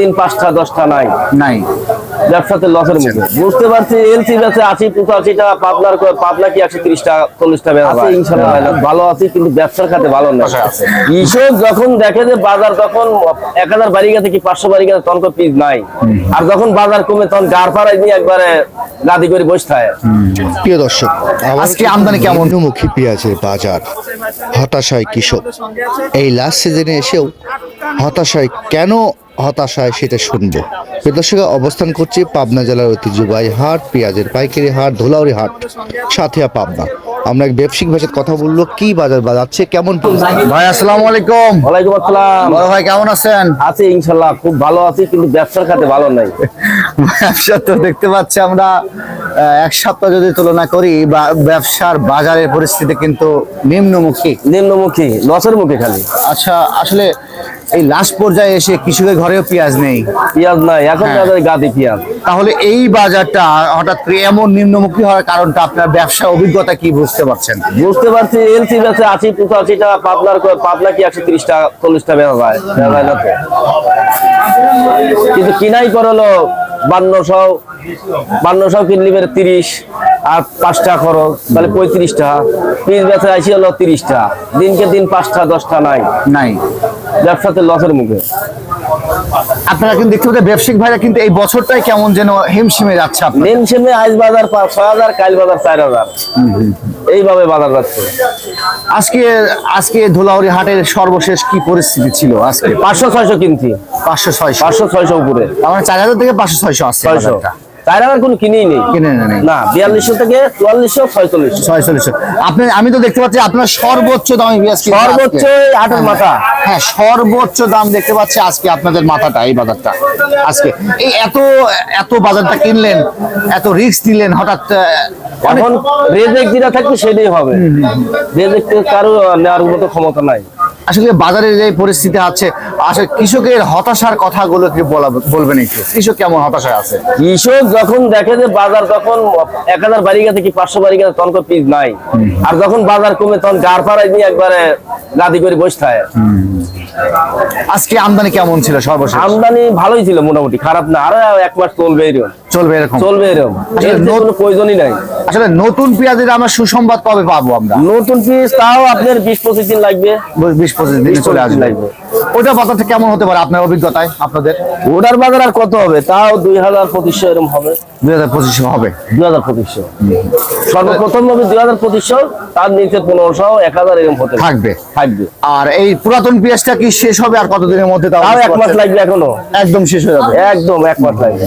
দিন পাঁচটা দশটা নাই। নাই। ব্যবসাতে লসের মুখে। বুঝতে পারছি এলসি আশি পঁচাশি টাকা পাবনার পাবনা কি একশো তিরিশ টাকা চল্লিশ টাকা আছে ইনশাল্লাহ। ভালো আছি কিন্তু ব্যবসার খাতে ভালো না কৃষক যখন দেখে যে বাজার তখন এক হাজার বাড়ি গেছে কি পাঁচশো বাড়ি গেছে তখন পিস নাই। আর যখন বাজার কমে তখন ফাড়াই নিয়ে একবারে গাদি করে বসে থাকে। প্রিয় দর্শক আজকে আমদানি কেমন? নিম্নমুখী পেঁয়াজের বাজার। হতাশায় কৃষক এই লাস্ট সিজনে এসেও হতাশায় কেন হতাশায় সেটা শুনব। প্রিয় দর্শক অবস্থান করছি পাবনা জেলার ঐতিহ্যবাহী হাট পেঁয়াজের পাইকারি হাট ধুলাউরি হাট সাথিয়া পাবনা। আমরা এক ব্যবসায়িক ভাষায় কথা বলল কি বাজার বাজাচ্ছে কেমন ভাই আসসালামু আলাইকুম। ওয়ালাইকুম আসসালাম। বড় ভাই কেমন আছেন? আছি ইনশাআল্লাহ খুব ভালো আছি কিন্তু ব্যবসার খাতে ভালো নাই। ব্যবসা তো দেখতে পাচ্ছি আমরা আহ, এক সপ্তাহ যদি তুলনা করি বা ব্যবসার বাজারের পরিস্থিতি কিন্তু নিম্নমুখী। নিম্নমুখী লসের মুখে খালি। আচ্ছা আসলে এই লাস্ট পর্যায়ে এসে কৃষকের ঘরেও পেঁয়াজ নেই। পেঁয়াজ নাই এখন হ্যাঁ। তাদের গাদি পেঁয়াজ। তাহলে এই বাজারটা হঠাৎ করে এমন নিম্নমুখী হওয়ার কারণটা আপনার ব্যবসা অভিজ্ঞতা কি বুঝতে পারছেন? বুঝতে পারছি এলসি বেচে আশি পঁচাশি টাকা পাবনার পাবনা কি একশো তিরিশ টাকা চল্লিশ টাকা বেচা যায় না কিন্তু কিনাই করল বান্নশো বান্নশো কিনলি বেড়ে তিরিশ। আর পাঁচ টাকা খরচ তাহলে পঁয়ত্রিশ টাকা পিস বেচে আইসি হলো তিরিশ টাকা দিনকে দিন পাঁচটা দশটা নাই। নাই। ব্যবসাতে লসের মুখে। আপনারা কিন্তু দেখতে পাচ্ছেন ব্যবসায়িক ভাইরা কিন্তু এই বছরটাই কেমন যেন হিমশিমে যাচ্ছে আপনার দিন সেমে আইস বাজার ছয় হাজার কাইল বাজার চার হাজার। এইভাবে বাজার যাচ্ছে। আজকে আজকে ধুলাউরি হাটের সর্বশেষ কি পরিস্থিতি ছিল আজকে? পাঁচশো ছয়শো কিনছি। পাঁচশো ছয়শো। পাঁচশো ছয়শো উপরে। আমার চার হাজার থেকে পাঁচশো ছয়শো আসছে ছয়শো। কোনো কিনেই নেই। কিনে নেই। না বিয়াল্লিশশো থেকে চুয়াল্লিশশো আপনি আমি তো দেখতে পাচ্ছি আপনার সর্বোচ্চ দামে সর্বোচ্চ আটের মাথা। হ্যাঁ সর্বোচ্চ দাম দেখতে পাচ্ছি আজকে আপনাদের মাথাটা এই বাজারটা। আজকে। এই এত এত বাজারটা কিনলেন এত রিস্ক নিলেন হঠাৎ এখন রেজেক যেটা থাকবে সেটাই হবে। রেজেক কারও নেওয়ার মতো ক্ষমতা নাই। আসলে বাজারের যে পরিস্থিতি আছে আসলে কৃষকের হতাশার কথাগুলো কি বলা বলবেন একটু। কৃষক কেমন হতাশায় আছে? কৃষক যখন দেখে যে বাজার তখন এক হাজার বাড়ি গেছে কি পাঁচশো বাড়ি গেছে তখন পিস নাই আর যখন বাজার কমে তখন গাড় ফাড়াই নিয়ে একবারে গাদি করে বসে থাকে। আজকে আমদানি কেমন ছিল সর্বশেষ? আমদানি ভালোই ছিল মোটামুটি খারাপ না আরও এক মাস চলবে এরকম। চলবে এরকম। চলবে এরকম। কোনো প্রয়োজনই নাই। আসলে নতুন পেঁয়াজের আমরা সুসংবাদ কবে পাবো আমরা? নতুন পিস তাও আপনার বিশ পঁচিশ দিন লাগবে। বিশ পঁচিশ দিনে চলে আসবে। বাজারটা কেমন হতে পারে আপনার অভিজ্ঞতায় আপনাদের? ওটার বাজার আর কত হবে? তাও দুই হাজার পঁচিশশো এরকম হবে। দুই হাজার পঁচিশে হবে। দুই হাজার পঁচিশশো। সর্বপ্রথম হবে দুই হাজার পঁচিশশো তার নিচে পনেরোশো এক হাজার এরকম হতে থাকবে। থাকবে। আর এই পুরাতন পেঁয়াজটা কি শেষ হবে আর কতদিনের মধ্যে তাও এক মাস লাগবে এখনও। একদম শেষ হয়ে যাবে। একদম এক মাস লাগবে।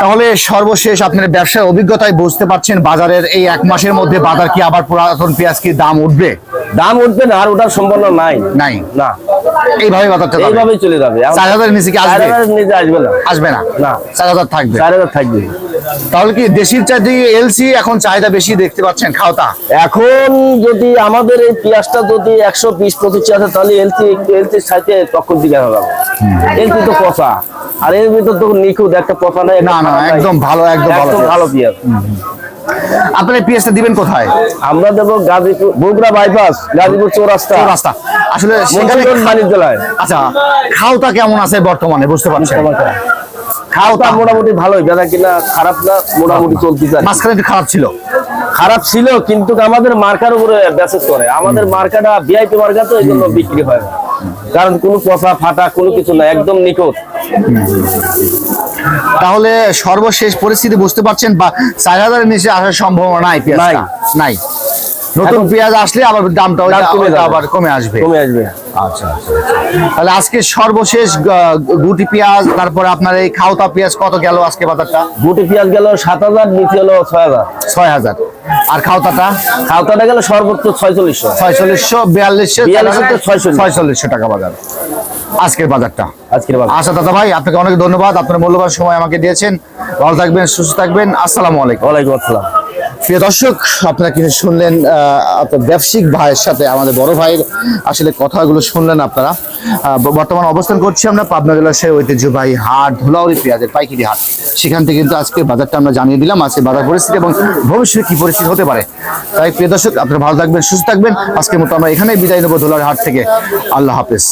তাহলে সর্বশেষ আপনার ব্যবসার অভিজ্ঞতায় বুঝতে পারছেন বাজারের এই এক মাসের মধ্যে বাজার কি আবার পুরাতন পেঁয়াজ কি দাম উঠবে? দাম উঠবে না আর ওটার সম্ভাবনা নাই। নাই? না। এইভাবে বাজারটা যাবে। এইভাবেই চলে যাবে। চার হাজারের নিচে কি আসবে? হাজারের নিচে আসবে না। আসবে না। না। চার হাজার থাকবে। চার হাজার থাকবে। তাহলে কি দেশির চাইতে এলসি এখন চাহিদা বেশি দেখতে পাচ্ছেন? খাওতা। এখন যদি আমাদের এই পেঁয়াজটা যদি একশো বিশ পঁচিশ আছে তাহলে এলসি সাথে টক্কর দিকে হবে এলসি তো পচা আর এর ভিতর তো নিখুঁত একটা পচা নাই না, না, একদম ভালো, একদম ভালো ভালো পেঁয়াজ। আপনার পেঁয়াজটা দিবেন কোথায়? আমরা দেবো গাজীপুর বগুড়া বাইপাস গাজীপুর চৌরাস্তা। রাস্তা আসলে সেখানে বাণিজ্যালয়। আচ্ছা খাওতা কেমন আছে বর্তমানে? বুঝতে পারছেন খাওয়া মোটামুটি ভালোই বেচা কিনা খারাপ না মোটামুটি চলতেছে আর কি। মাঝখানে খারাপ ছিল। খারাপ ছিল কিন্তু আমাদের মার্কার উপরে ব্যাসেস করে। আমাদের মার্কাটা ভিআইপি মার্কা তো এই জন্য বিক্রি হয়। কারণ কোনো পচা ফাটা কোনো কিছু না একদম নিখুঁত। তাহলে সর্বশেষ পরিস্থিতি বুঝতে পারছেন বা চার হাজারের নিচে আসার সম্ভাবনা নাই পেঁয়াজটা? নাই। নতুন পেঁয়াজ আসলে আবার দামটা। আবার কমে আসবে। কমে আসবে। আচ্ছা আচ্ছা তাহলে আজকে সর্বশেষ গুটি পেঁয়াজ তারপরে আপনার এই খাওতা পেঁয়াজ কত গেল আজকে বাজারটা? গুটি পেঁয়াজ গেল সাত হাজার নিচে হলো ছয় হাজার। ছয় হাজার। আর খাওতাটা? খাওয়াটা গেল সর্বোচ্চ ছয়চল্লিশশো। ছয়চল্লিশশো বিয়াল্লিশশো বিয়াল্লিশশো ছয়চল্লিশশো টাকা বাজার। আজকের বাজারটা। আজকের বাজার। আচ্ছা দাদা ভাই আপনাকে অনেক ধন্যবাদ। আপনার মূল্যবান সময় আমাকে দিয়েছেন। ভালো থাকবেন সুস্থ থাকবেন। আসসালামু আলাইকুম। ওয়ালাইকুম আসসালাম। প্রিয় দর্শক আপনারা কিন্তু শুনলেন আপনার ব্যবসায়িক ভাইয়ের সাথে আমাদের বড় ভাইয়ের আসলে কথাগুলো শুনলেন আপনারা? বর্তমান অবস্থান করছি আমরা পাবনা জেলার সেই ঐতিহ্যবাহী হাট ধুলাউরি পেঁয়াজের পাইকারি হাট। সেখান থেকে কিন্তু আজকে বাজারটা আমরা জানিয়ে দিলাম আজকে বাজার পরিস্থিতি এবং ভবিষ্যতে কি পরিস্থিতি হতে পারে। তাই প্রিয় দর্শক আপনারা ভালো থাকবেন সুস্থ থাকবেন। আজকের মতো আমরা এখানেই বিদায় নেব ধুলাউরি হাট থেকে। আল্লাহ হাফেজ।